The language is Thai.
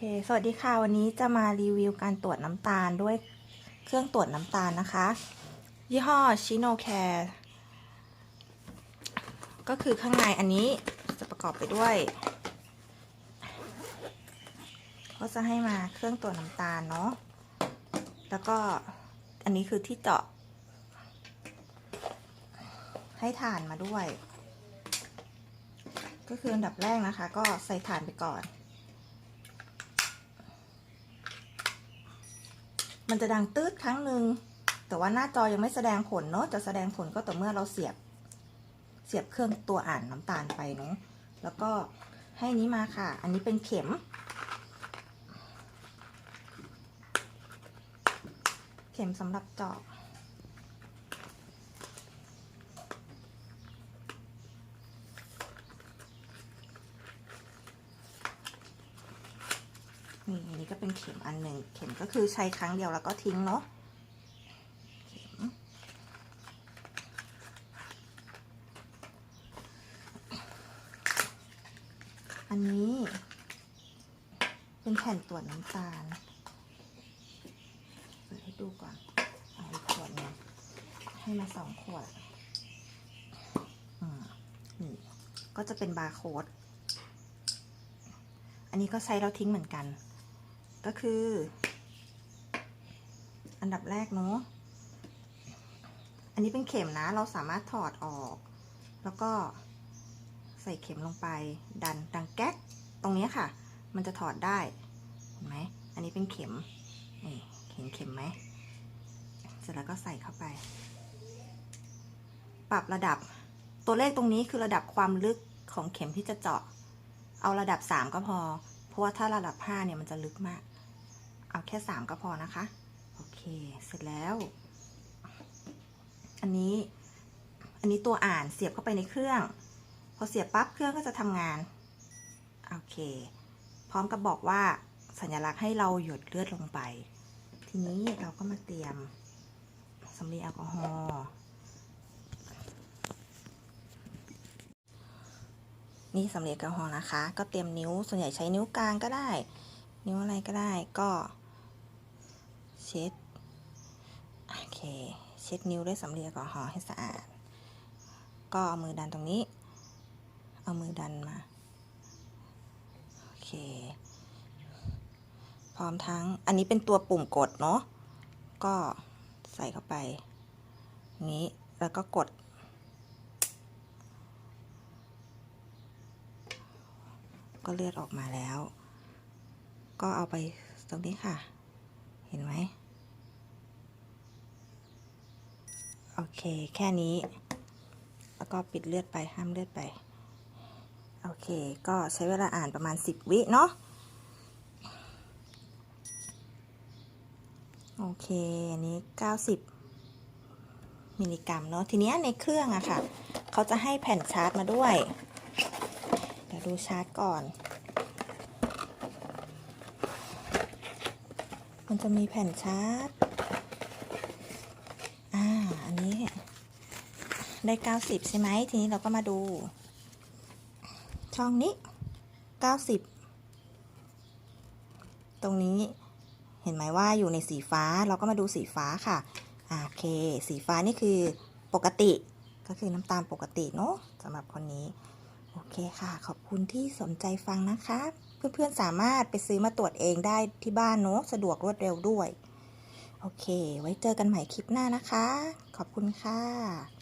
ค สวัสดีค่ะ วันนี้จะมารีวิวการตรวจน้ำตาลด้วยเครื่องตรวจน้ำตาลนะคะ ยี่ห้อชิโนแคร์ก็คือข้างในอันนี้จะประกอบไปด้วยก็จะให้มาเครื่องตรวจน้ำตาลเนาะ แล้วก็อันนี้คือที่เจาะ ให้ฐานมาด้วย ก็คืออันดับแรกนะคะ ก็ใส่ฐานไปก่อน มันจะดังตืดครั้งหนึ่งแต่ว่าหน้าจอยังไม่แสดงผลเนาะจะแสดงผลก็ต่อเมื่อเราเสียบ เสียบเครื่องตัวอ่านน้ำตาลไปเนาะแล้วก็ให้นี้มาค่ะ อันนี้เป็นเข็ม เข็มสำหรับเจาะ นี่อันนี้ก็ เป็นเข็มอันหนึ่งเข็มก็คือใช้ครั้งเดียวแล้วก็ทิ้งเนาะเข็มอันนี้ เป็นแผ่นตรวจน้ำตาลเปิดให้ดูก่อนเอาอีกขวดนึงให้มาสองขวดอืมนี่ก็จะเป็นบาร์โค้ดอันนี้ก็ใช้แล้วทิ้งเหมือนกัน ก็คือ อันดับแรกเนาะอันนี้เป็นเข็มนะ เราสามารถถอดออก แล้วก็ใส่เข็มลงไป ดันดังแก๊กตรงนี้ค่ะ มันจะถอดได้เห็นไหมอันนี้เป็นเข็มนี่เห็นเข็มไหมเสร็จแล้วก็ใส่เข้าไป ปรับระดับตัวเลขตรงนี้คือระดับความลึกของเข็มที่จะเจาะ เอาระดับ 3 ก็พอ เพราะว่าถ้าระดับ5เนี่ยมันจะลึกมาก เอาแค่ 3 ก็พอนะคะ โอเค เสร็จแล้ว อันนี้ อันนี้ตัวอ่านเสียบเข้าไปในเครื่อง พอเสียบปั๊บเครื่องก็จะทำงาน โอเค พร้อมกับบอกว่าสัญลักษณ์ให้เราหยดเลือดลงไป ทีนี้เราก็มาเตรียมสำลีแอลกอฮอล์ นี่สำเร็จแอลกอฮอล์นะคะ ก็เตรียมนิ้วส่วนใหญ่ใช้นิ้วกลางก็ได้ นิ้วอะไรก็ได้ก็เช็ดโอเคเช็ดนิ้วด้วยสำลีแอลกอฮอล์ให้สะอาด ก็เอามือดันตรงนี้ เอามือดันมาโอเคพร้อมทั้งอันนี้เป็นตัวปุ่มกดเนาะก็ใส่เข้าไปนี้แล้วก็กด ก็เลือดออกมาแล้ว ก็เอาไปตรงนี้ค่ะ เห็นไหมโอเคแค่นี้ แล้วก็ปิดเลือดไปห้ามเลือดไป โอเค ก็ใช้เวลาอ่านประมาณ 10 วิเนาะโอเค อันนี้ 90 มิลลิกรัมเนาะทีนี้ในเครื่องอะค่ะ เขาจะให้แผ่นชาร์จมาด้วย ยวดูชาร์จก่อน มันจะมีแผ่นชาร์จ อ่า อันนี้ ได้ 90 ใช่ไหม ทีนี้เราก็มาดู ช่องนี้ 90 ตรงนี้ เห็นไหมว่าอยู่ในสีฟ้า เราก็มาดูสีฟ้าค่ะ โอเค สีฟ้านี่คือปกติ ก็คือน้ำตาลปกติเนาะสำหรับคนนี้ โอเคค่ะ ขอบคุณที่สนใจฟังนะคะ เพื่อนๆสามารถไปซื้อมาตรวจเองได้ที่บ้านเนาะสะดวกรวดเร็วด้วย โอเค ไว้เจอกันใหม่คลิปหน้านะคะ ขอบคุณค่ะ